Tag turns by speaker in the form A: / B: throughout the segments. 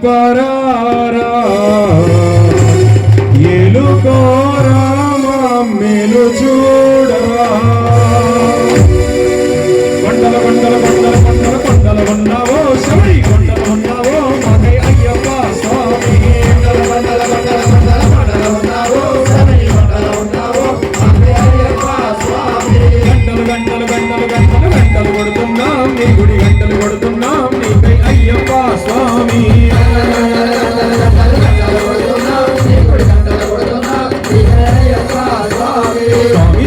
A: అయ్యప్పరారా ఎలుకోరామా మెలుచూ Don't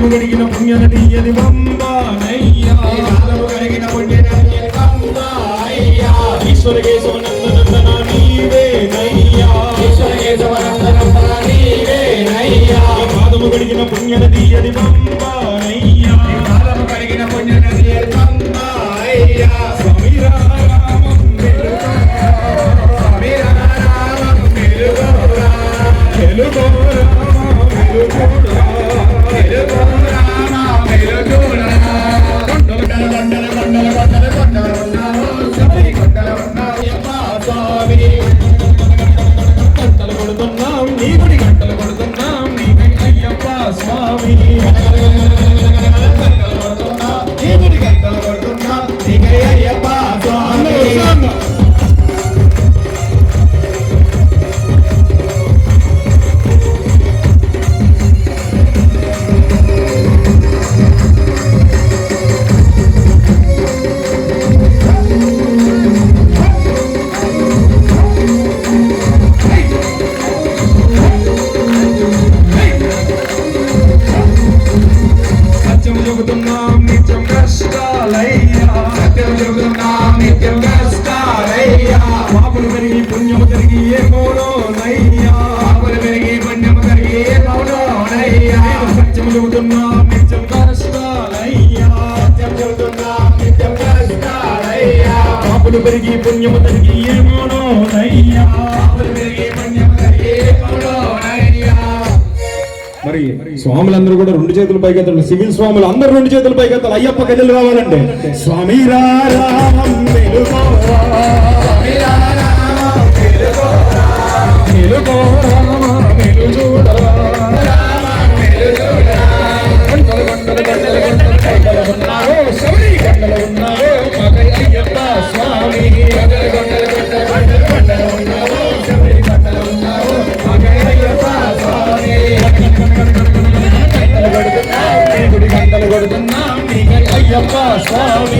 A: కాలము గడిగిన పుణ్యన తీయని బొమ్మయ్యా కాలము గడిగిన పుణ్యన తీయని బొమ్మయ్యా ఈశ్వర కేశవ నీవే. నయ్యా. ఈశ్వర కేశవ నీవే. నయ్యా. కాలము గడిగిన పుణ్యన తీయని బొమ్మ పెరిగి పుణ్యము తరిగి మరి స్వాములందరూ కూడా రెండు చేతుల పైకెత్తాలి సివిల్ స్వాములు అందరూ రెండు చేతుల పైకెత్తాలి. అయ్యప్ప కదలు కావాలంటే. స్వామి రామ స్వామి